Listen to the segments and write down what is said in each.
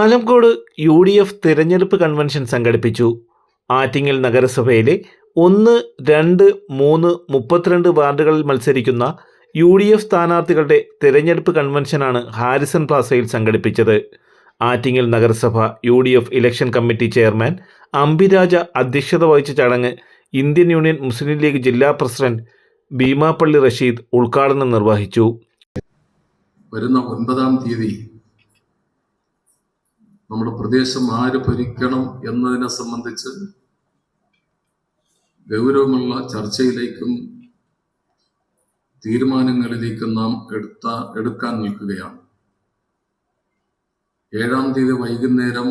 Alamcode U D F തിരഞ്ഞെടുപ്പ് convention സംഘടിപ്പിച്ചു. ആറ്റിങ്ങൽ നഗരസഭയിലെ ഒന്ന് രണ്ട് മൂന്ന് മുപ്പത്തിരണ്ട് വാർഡുകളിൽ മത്സരിക്കുന്ന യു ഡി എഫ് സ്ഥാനാർത്ഥികളുടെ തിരഞ്ഞെടുപ്പ് കൺവെൻഷനാണ് ഹാരിസൺ പ്ലാസയിൽ സംഘടിപ്പിച്ചത്. ആറ്റിങ്ങൽ നഗരസഭ U D F election committee chairman Ambiraja അധ്യക്ഷത വഹിച്ച ചടങ്ങ് ഇന്ത്യൻ യൂണിയൻ മുസ്ലിം ലീഗ് ജില്ലാ പ്രസിഡന്റ് ഭീമാപ്പള്ളി റഷീദ് ഉദ്ഘാടനം നിർവഹിച്ചു. വരുന്ന ഒൻപതാം തീയതി നമ്മുടെ പ്രദേശം ആര് ഭരിക്കണം എന്നതിനെ സംബന്ധിച്ച് ഗൗരവമുള്ള ചർച്ചയിലേക്കും തീരുമാനങ്ങളിലേക്കും നാം എടുത്ത എടുക്കാൻ നിൽക്കുകയാണ്. ഏഴാം തീയതി വൈകുന്നേരം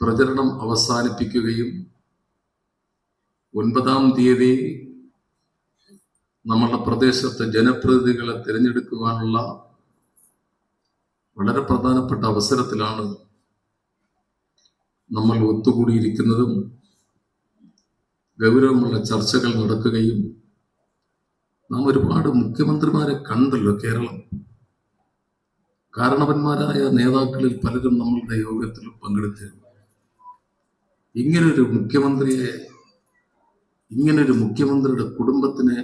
പ്രചരണം അവസാനിപ്പിക്കുകയും ഒൻപതാം തീയതി നമ്മുടെ പ്രദേശത്തെ ജനപ്രതിനിധികളെ തിരഞ്ഞെടുക്കുവാനുള്ള വളരെ പ്രധാനപ്പെട്ട അവസരത്തിലാണ് നമ്മൾ ഒത്തുകൂടിയിരിക്കുന്നതും ഗൗരവമുള്ള ചർച്ചകൾ നടക്കുകയും നാം ഒരുപാട് മുഖ്യമന്ത്രിമാരെ കണ്ടല്ലോ കേരളം. കാരണവന്മാരായ നേതാക്കളിൽ പലരും നമ്മളുടെ യോഗത്തിൽ പങ്കെടുത്തിരുന്നു. ഇങ്ങനൊരു മുഖ്യമന്ത്രിയെ ഇങ്ങനൊരു മുഖ്യമന്ത്രിയുടെ കുടുംബത്തിന്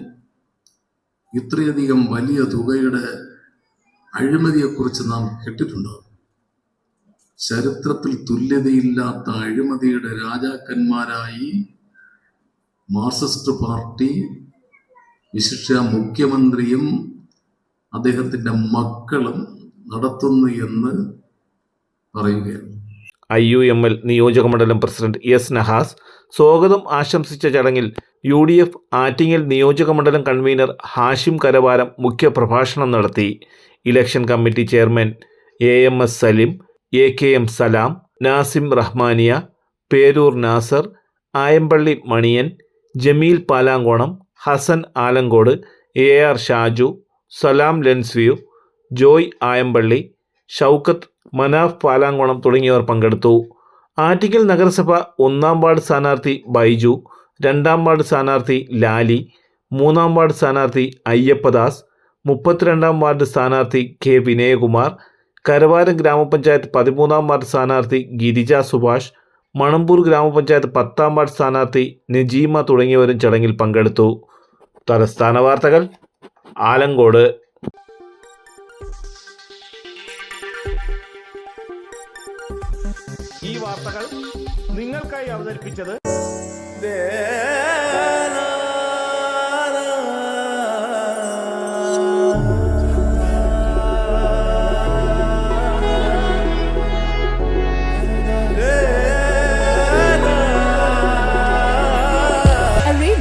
ഇത്രയധികം വലിയ തുകയുടെ അഴിമതിയെക്കുറിച്ച് നാം കേട്ടിട്ടുണ്ടോ? ചരിത്രത്തിൽ തുല്യതയില്ലാത്ത അഴിമതിയുടെ രാജാക്കന്മാരായി മാർക്സിസ്റ്റ് പാർട്ടി വിശിഷ്ട മുഖ്യമന്ത്രിയും അദ്ദേഹത്തിന്റെ മക്കളും നടത്തുന്നു എന്ന് പറയുകയാണ്. ഐ യു എം എൽ നിയോജക മണ്ഡലം പ്രസിഡന്റ് എസ് നഹാസ് സ്വാഗതം ആശംസിച്ച ചടങ്ങിൽ യു ഡി എഫ് ആറ്റിങ്ങൽ നിയോജക മണ്ഡലം കൺവീനർ ഹാഷിം കരവാരം മുഖ്യപ്രഭാഷണം നടത്തി. Election committee chairman A M S Salim A K M Salam Nasim Rahmania Peroor Nasar Ayampally Maniyan Jameel Palamkonam Hasan Alamcode A R Shaju Salam Lensview Joy Ayampally Shoukath Manaf Palamkonam തുടങ്ങിയവർ പങ്കെടുത്തു. ആറ്റിക്കൽ നഗരസഭ ഒന്നാം ward സ്ഥാനാർത്ഥി ബൈജു രണ്ടാം ward സ്ഥാനാർത്ഥി ലാലി മൂന്നാം ward സ്ഥാനാർത്ഥി അയ്യപ്പദാസ് മുപ്പത്തിരണ്ടാം വാർഡ് സ്ഥാനാർത്ഥി കെ വിനയകുമാർ കരവാരം ഗ്രാമപഞ്ചായത്ത് പതിമൂന്നാം വാർഡ് സ്ഥാനാർത്ഥി ഗിരിജ സുഭാഷ് മണമ്പൂർ ഗ്രാമപഞ്ചായത്ത് പത്താം വാർഡ് സ്ഥാനാർത്ഥി നജീമ തുടങ്ങിയവരും ചടങ്ങിൽ പങ്കെടുത്തു. തലസ്ഥാന വാർത്തകൾ ആലങ്കോട്. ഈ വാർത്തകൾ നിങ്ങൾക്കായി അവതരിപ്പിച്ചത്